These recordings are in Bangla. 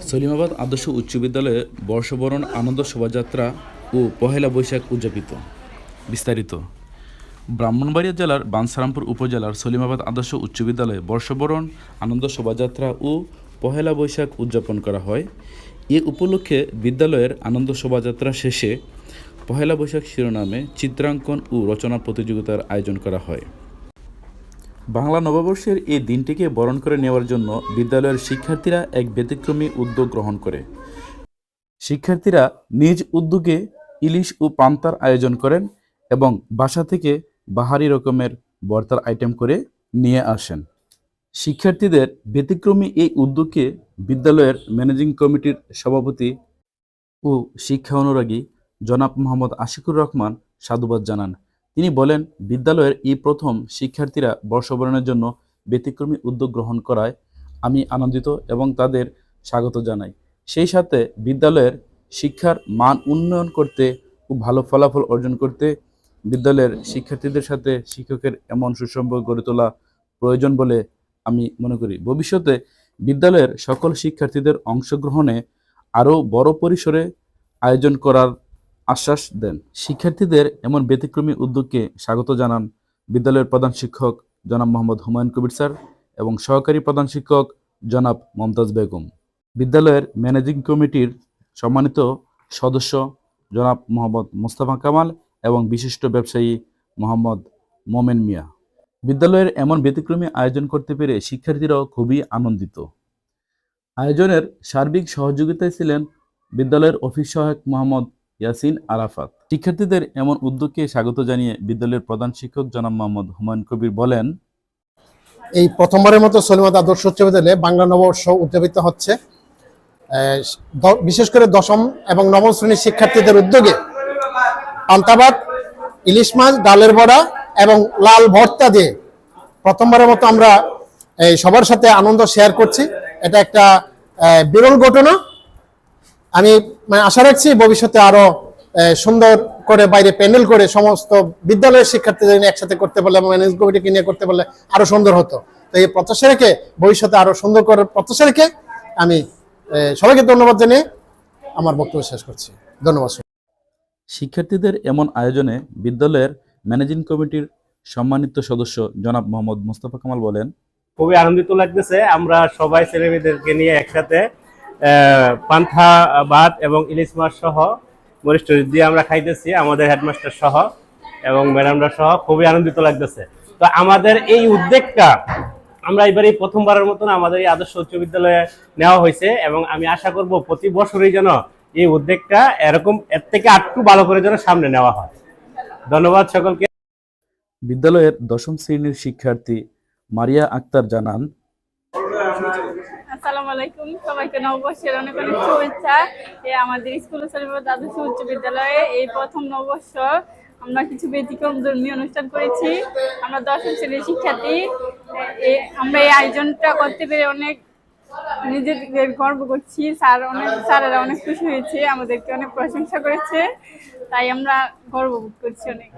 সলিমাবাদ আদর্শ উচ্চ বিদ্যালয়ে বর্ষবরণ, আনন্দ শোভাযাত্রা ও পহেলা বৈশাখ উদযাপিত। বিস্তারিত। ব্রাহ্মণবাড়িয়া জেলার বানসারামপুর উপজেলার সলিমাবাদ আদর্শ উচ্চ বিদ্যালয়ে বর্ষবরণ, আনন্দ শোভাযাত্রা ও পহেলা বৈশাখ উদযাপন করা হয়। এ উপলক্ষে বিদ্যালয়ের আনন্দ শোভাযাত্রা শেষে পহেলা বৈশাখ শিরোনামে চিত্রাঙ্কন ও রচনা প্রতিযোগিতার আয়োজন করা হয়। বাংলা নববর্ষের এই দিনটিকে বরণ করে নেওয়ার জন্য বিদ্যালয়ের শিক্ষার্থীরা এক ব্যতিক্রমী উদ্যোগ গ্রহণ করে। শিক্ষার্থীরা নিজ উদ্যোগে ইলিশ ও পান্তার আয়োজন করেন এবং বাসা থেকে বাহারি রকমের বর্তার আইটেম করে নিয়ে আসেন। শিক্ষার্থীদের ব্যতিক্রমী এই উদ্যোগকে বিদ্যালয়ের ম্যানেজিং কমিটির সভাপতি ও শিক্ষা অনুরাগী জনাব মোহাম্মদ আশিকুর রহমান সাধুবাদ জানান। তিনি বলেন, বিদ্যালয়ের এই প্রথম শিক্ষার্থীরা বর্ষবরণের জন্য ব্যতিক্রমী উদ্যোগ গ্রহণ করায় আমি আনন্দিত এবং তাদের স্বাগত জানাই। সেই সাথে বিদ্যালয়ের শিক্ষার মান উন্নয়ন করতে, খুব ভালো ফলাফল অর্জন করতে বিদ্যালয়ের শিক্ষার্থীদের সাথে শিক্ষকের এমন সুসম্পর্ক গড়ে তোলা প্রয়োজন বলে আমি মনে করি। ভবিষ্যতে বিদ্যালয়ের সকল শিক্ষার্থীদের অংশগ্রহণে আরও বড় পরিসরে আয়োজন করার আশ্বাস দেন। শিক্ষার্থীদের এমন ব্যতিক্রমী উদ্যোগকে স্বাগত জানান বিদ্যালয়ের প্রধান শিক্ষক জনাব মোহাম্মদ হুমায়ুন কবির স্যার এবং সহকারী প্রধান শিক্ষক জনাব মমতাজ বেগম। বিদ্যালয়ের ম্যানেজিং কমিটির সম্মানিত সদস্য জনাব মোহাম্মদ মোস্তফা কামাল এবং বিশিষ্ট ব্যবসায়ী মোহাম্মদ মোমেন মিয়া। বিদ্যালয়ের এমন ব্যতিক্রমী আয়োজন করতে পেরে শিক্ষার্থীরাও খুবই আনন্দিত। আয়োজনের সার্বিক সহযোগিতায় ছিলেন বিদ্যালয়ের অফিস সহায়ক মোহাম্মদ ইয়াসিন আরাফাত। শিক্ষার্থীদের এমন উদ্যোগকে স্বাগত জানিয়ে বিদ্যালয়ের প্রধান শিক্ষক জনাব মোহাম্মদ হুমায়ুন কবির বলেন, এই প্রথমবারের মতো সলিমাদ আদর্শ উচ্চ বিদ্যালয়ে বাংলা নববর্ষ উদযাপিত হচ্ছে। বিশেষ করে দশম এবং নবম শ্রেণির শিক্ষার্থীদের উদ্যোগে পান্তাবাদ, ইলিশ মাছ, ডালের বড়া এবং লাল ভর্তা দিয়ে প্রথমবারের মতো আমরা সবার সাথে আনন্দ শেয়ার করছি। এটা একটা বিরল ঘটনা। আমি মানে আশা রাখছি ভবিষ্যতে আরও সুন্দর করে বাইরে প্যান্ডেল করে সমস্ত বিদ্যালয়ের শিক্ষার্থীদের নিয়ে একসাথে করতে পারলে এবং ম্যানেজ কমিটিকে নিয়ে করতে পারলে আরও সুন্দর হতো। তো এই প্রত্যাশা রেখে ভবিষ্যতে আরও সুন্দর করার প্রত্যাশা রেখে আমি সবাইকে ধন্যবাদ জানিয়ে আমার বক্তব্য শেষ করছি। ধন্যবাদ শিক্ষার্থীদের এমন আয়োজনে বিদ্যালয়ের ম্যানেজিং কমিটির সম্মানিত সদস্য জনাব মোহাম্মদ মোস্তফা কামাল বলেন খুবই আনন্দিত লাগতেছে আমরা সবাই ছেলেমেয়েদেরকে নিয়ে একসাথে পান্থা ভাত এবং ইলিশ মাছ সহ টরিচ দিয়ে আমরা খাইতেছি, আমাদের হেডমাস্টার সহ এবং ম্যাডামরা সহ খুবই আনন্দিত লাগতেছে। তো আমাদের এই উদ্যোগটা আমরা এবারে প্রথমবারের মতন আমাদের এই আদর্শ উচ্চ বিদ্যালয়ে নেওয়া হয়েছে এবং আমি আশা করব প্রতি বছরই যেন এই উদ্যোগটা এরকম এর থেকে আটটু ভালো করে যেন সামনে নেওয়া হয়। ধন্যবাদ সকলকে। বিদ্যালয়ের দশম শ্রেণির শিক্ষার্থী মারিয়া আক্তার জানান আসসালামু আলাইকুম। সবাইকে নববর্ষের অনেক অনেক শুভেচ্ছা। আমাদের স্কুল আদর্শ উচ্চ বিদ্যালয়ে এই প্রথম নববর্ষ আমরা কিছু ব্যতিক্রম ধর্মীয় অনুষ্ঠান করেছি। আমরা দশম শ্রেণির শিক্ষার্থী। আমরা এই আয়োজনটা করতে পেরে অনেক নিজেদের গর্ব করছি। স্যার অনেক, স্যারেরা অনেক খুশি হয়েছে, আমাদেরকে অনেক প্রশংসা করেছে। তাই আমরা গর্ববোধ করছি অনেক।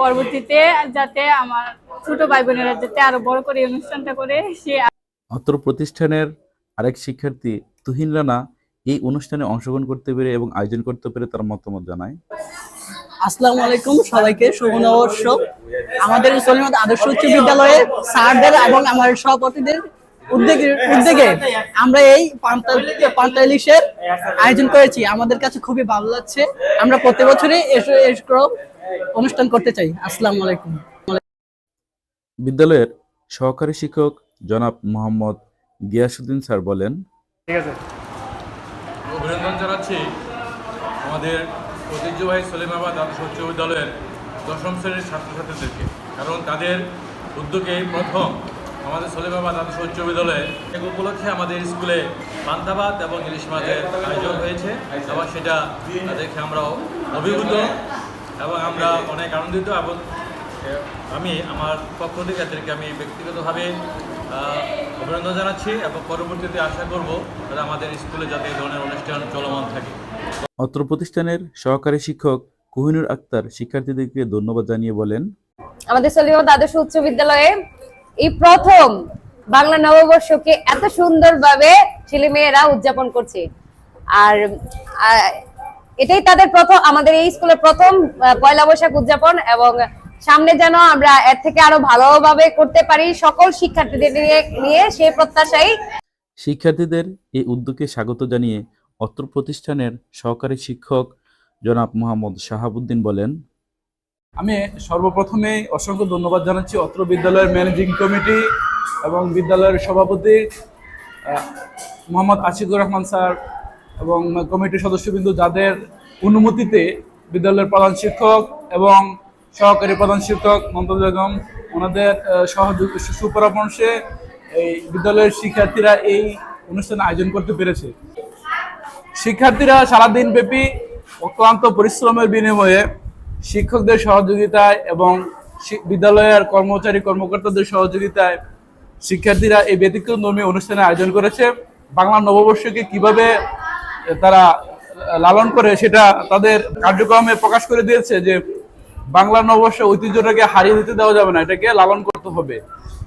পরবর্তীতে যাতে আমার ছোট ভাই বোনেরা যাতে আরও বড় করে অনুষ্ঠানটা করে, সে অত্র প্রতিষ্ঠানের আরেক শিক্ষার্থী তুহিন রানা এই অনুষ্ঠানে অংশগ্রহণ করতে পেরে এবং আয়োজন করতে পেরে তার মতামত জানায়। আসসালামু আলাইকুম সবাইকে শুভ নববর্ষ। আমাদের সলিমত আদর্শ উচ্চ বিদ্যালয়ে স্যারদের এবং আমার সহপাঠীদের উদ্যোগে উদ্যোগে আমরা এই পান্তা আয়োজন করেছি। আমাদের কাছে খুবই ভালো লাগছে। আমরা প্রতি বছরই অনুষ্ঠান করতে চাই। আসসালামু আলাইকুম। বিদ্যালয়ের সহকারী শিক্ষক জনাব মোহাম্মদ গিয়াসুদ্দিন স্যার বলেন। ঠিক আছে। অভিনন্দন জানাচ্ছি আমাদের ঐতিহ্যবাহী সলিমাবাদ আদর্শ উচ্চ বিদ্যালয়ের দশম শ্রেণির ছাত্রছাত্রীদেরকে কারণ তাদের উদ্যোগে প্রথম আমাদের সলিমাবাদ আদর্শ উচ্চ বিদ্যালয়ে এক উপলক্ষে আমাদের স্কুলে পান্তাবাদ এবং ইলিশ মাছের আয়োজন হয়েছে এবং সেটা দেখে আমরা অভিভূত এবং আমরা অনেক আনন্দিত এবং আমি আমার পক্ষ থেকে এদেরকে আমি ব্যক্তিগতভাবে অভিনন্দন জানাচ্ছি এবং পরবর্তীতে আশা করব যাতে আমাদের স্কুলে যাতে এই ধরনের অনুষ্ঠান চলমান থাকে। অত্র প্রতিষ্ঠানের সহকারী শিক্ষক কোহিনুর আক্তার শিক্ষার্থীদেরকে ধন্যবাদ জানিয়ে বলেন আমাদের সলিমত আদর্শ উচ্চ বিদ্যালয়ে এই প্রথম বাংলা নববর্ষকে এত সুন্দরভাবে ছেলে মেয়েরা উদযাপন করছে। আর এটাই তাদের প্রথম আমাদের এই স্কুলের প্রথম আহ, পয়লা বৈশাখ উদযাপন এবং সামনে যেন আমরা এর থেকে আরও ভালোভাবে করতে পারি সকল শিক্ষার্থীদের নিয়ে নিয়ে সেই প্রত্যাশাই। শিক্ষার্থীদের এই উদ্যোগে স্বাগত জানিয়ে অত্র প্রতিষ্ঠানের সহকারী শিক্ষক জনাব মোহাম্মদ শাহাবুদ্দিন বলেন আমি সর্বপ্রথমে অসংখ্য ধন্যবাদ জানাচ্ছি অত্র বিদ্যালয়ের ম্যানেজিং কমিটি এবং বিদ্যালয়ের সভাপতি আহ, মোহাম্মদ আশিকুর রহমান স্যার এবং কমিটির সদস্যবৃন্দ যাদের অনুমতিতে বিদ্যালয়ের প্রধান শিক্ষক এবং সহকারী প্রধান শিক্ষক মমতাজ বেগম, ওনাদের সহযোগ, সুপরামর্শে এই বিদ্যালয়ের শিক্ষার্থীরা এই অনুষ্ঠান আয়োজন করতে পেরেছে। শিক্ষার্থীরা সারাদিন ব্যাপী অক্লান্ত পরিশ্রমের বিনিময়ে শিক্ষকদের সহযোগিতায় এবং বিদ্যালয়ের কর্মচারী কর্মকর্তাদের সহযোগিতায় শিক্ষার্থীরা এই ব্যতিক্রমী অনুষ্ঠানে আয়োজন করেছে। বাংলা নববর্ষকে কীভাবে তারা লালন করে সেটা তাদের কার্যক্রমে প্রকাশ করে দিয়েছে যে বাংলা নববর্ষ ঐতিহ্যটাকে হারিয়ে দিতে দেওয়া যাবে না, এটাকে লালন করতে হবে।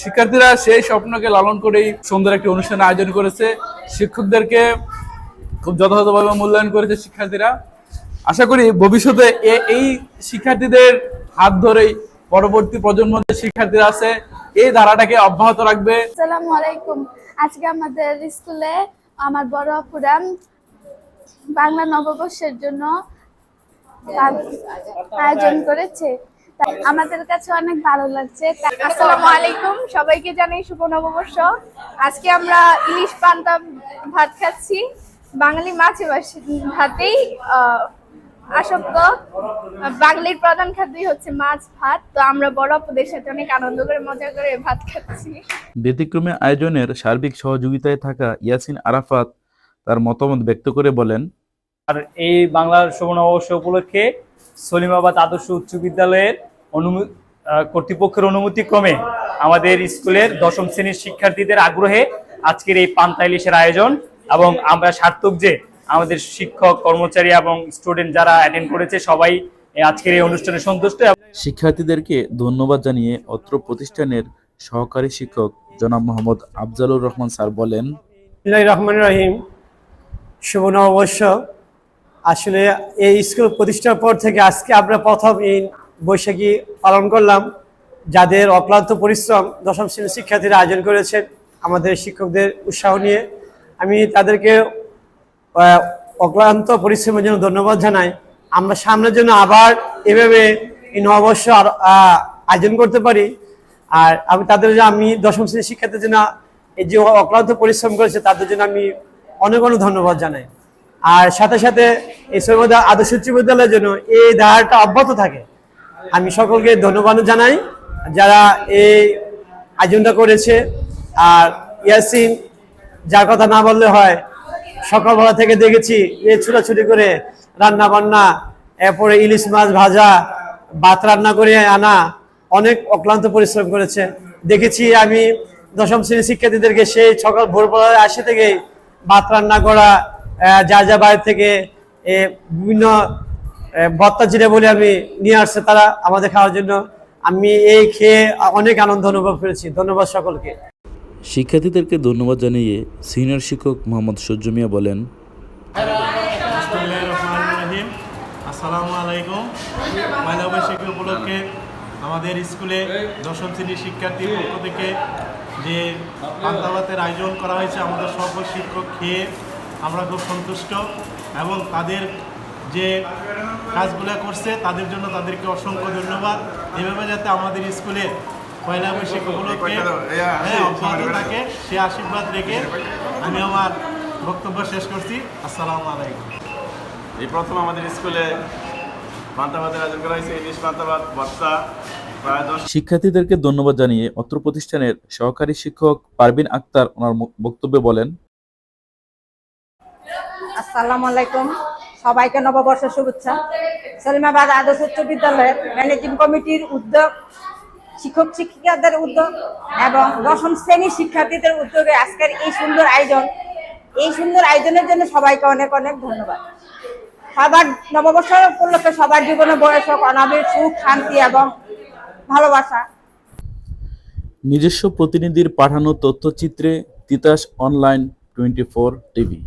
শিক্ষার্থীরা সেই স্বপ্নকে লালন করেই সুন্দর একটি অনুষ্ঠান আয়োজন করেছে। শিক্ষকদেরকে খুব যথাযথভাবে মূল্যায়ন করেছে শিক্ষার্থীরা। আশা করি ভবিষ্যতে এই শিক্ষার্থীদের হাত ধরেই পরবর্তী প্রজন্ম যে শিক্ষার্থীরা আছে, এই ধারাটাকে অব্যাহত রাখবে। আসসালামু আলাইকুম। আজকে আমাদের স্কুলে আমার বড় আপুরা বাংলা নববর্ষের জন্য আয়োজন করেছে। আমাদের কাছে অনেক ভালো লাগছে। আসসালামু আলাইকুম। সবাইকে জানাই শুভ নববর্ষ। আজকে আমরা ইলিশ পান্তা ভাত খাচ্ছি। বাঙালি মাছে ভাতেই আসক্ত। বাঙালির প্রধান খাদ্যই হচ্ছে মাছ ভাত। তো আমরা বড় আপুদের সাথে অনেক আনন্দ করে, মজা করে ভাত খাচ্ছি। ব্যতিক্রমী আয়োজনের সার্বিক সহযোগিতায় থাকা ইয়াসিন আরাফাত তার মতামত ব্যক্ত করে বলেন আর এই বাংলার নববর্ষ উপলক্ষে সলিমাবাদ আদর্শ উচ্চ বিদ্যালয়ের অনুমতি কর্তৃপক্ষের অনুমতি ক্রমে আমাদের স্কুলের দশম শ্রেণির শিক্ষার্থীদের আগ্রহে আজকের এই পান্তা ইলিশের আয়োজন এবং আমরা সার্থক যে আমাদের শিক্ষক কর্মচারী এবং স্টুডেন্ট যারা অ্যাটেন্ড করেছে সবাই এই আজকের এই অনুষ্ঠানে সন্তুষ্ট শিক্ষার্থীদেরকে ধন্যবাদ জানিয়ে অত্র প্রতিষ্ঠানের সহকারী শিক্ষক জনাব মোহাম্মদ আফজালুর রহমান স্যার বলেন রহমান রহিম। শুভ নববর্ষ। আসলে এই স্কুল প্রতিষ্ঠার পর থেকে আজকে আমরা প্রথম এই বৈশাখী পালন করলাম, যাদের অক্লান্ত পরিশ্রম দশম শ্রেণির শিক্ষার্থীরা আয়োজন করেছেন আমাদের শিক্ষকদের উৎসাহ নিয়ে। আমি তাদেরকে অক্লান্ত পরিশ্রমের জন্য ধন্যবাদ জানাই। আমরা সামনের জন্য আবার এভাবে এই নববর্ষ আয়োজন করতে পারি। আর আমি তাদের যে আমি দশম শ্রেণির শিক্ষার্থীর জন্য এই যে অক্লান্ত পরিশ্রম করেছে, তাদের জন্য আমি অনেক অনেক ধন্যবাদ জানাই। আর সাথে সাথে এই সর্বদা আদর্শ উচ্চ বিদ্যালয়ের জন্য এই ধারাটা অব্যাহত থাকে। আমি সকলকে ধন্যবাদ জানাই যারা এই আয়োজনটা করেছে। আর ইয়াসিন, যার কথা না বললে হয়, সকালবেলা থেকে দেখেছি এ ছুটাছুটি করে রান্না বান্না এরপরে ইলিশ মাছ ভাজা, ভাত রান্না করে আনা, অনেক অক্লান্ত পরিশ্রম করেছে। দেখেছি আমি দশম শ্রেণির শিক্ষার্থীদেরকে সেই সকাল ভোরবেলায় আসে থেকেই ভাত রান্না করা আহ, যা যা বাইরে থেকে এ, বিভিন্ন ভত্তা জিরে বলে আমি নিয়ে আসছে তারা আমাদের খাওয়ার জন্য। আমি এই খেয়ে অনেক আনন্দ অনুভব করেছি। ধন্যবাদ সকলকে। শিক্ষার্থীদেরকে ধন্যবাদ জানিয়ে সিনিয়র শিক্ষক মোহাম্মদ সূর্য মিয়া বলেন রহিম। আসসালামু আলাইকুম। পয়লা বৈশাখী উপলক্ষে আমাদের স্কুলে দশম শ্রেণির শিক্ষার্থীর পক্ষ থেকে যে পান্তাভাতের আয়োজন করা হয়েছে আমাদের সকল শিক্ষক খেয়ে আমরা খুব সন্তুষ্ট এবং তাদের যে কাজগুলো করছে তাদের জন্য তাদেরকে অসংখ্য ধন্যবাদ। এভাবে যাতে আমাদের স্কুলে পয়লা বৈশাখ উপলক্ষে হ্যাঁ অব্যাহত থাকে সে আশীর্বাদ রেখে আমি আমার বক্তব্য শেষ করছি। আসসালামু আলাইকুম। এই প্রথম আমাদের স্কুলে পান্তাবাদের আয়োজন করা হয়েছে ইলিশ পান্তাবাদ প্রায় দশ শিক্ষার্থীদেরকে ধন্যবাদ জানিয়ে অত্র প্রতিষ্ঠানের সহকারী শিক্ষক পারবিন আক্তার ওনার বক্তব্যে বলেন আসসালামু আলাইকুম। সবাইকে নববর্ষের শুভেচ্ছা। সলিমাবাদ আদর্শ উচ্চ বিদ্যালয়ের ম্যানেজিং কমিটির উদ্যোগ, শিক্ষক, শিক্ষিকাদের উদ্যোগ এবং দশম শ্রেণির শিক্ষার্থীদের উদ্যোগে আজকের এই সুন্দর আয়োজন। এই সুন্দর আয়োজনের জন্য সবাইকে অনেক অনেক ধন্যবাদ। সবার নববর্ষ উপলক্ষে সবার জীবনে বয়স হোক, অনাবিল সুখ, শান্তি এবং ভালোবাসা। নিজস্ব প্রতিনিধির পাঠানো তথ্যচিত্রে Titas online twenty four TV.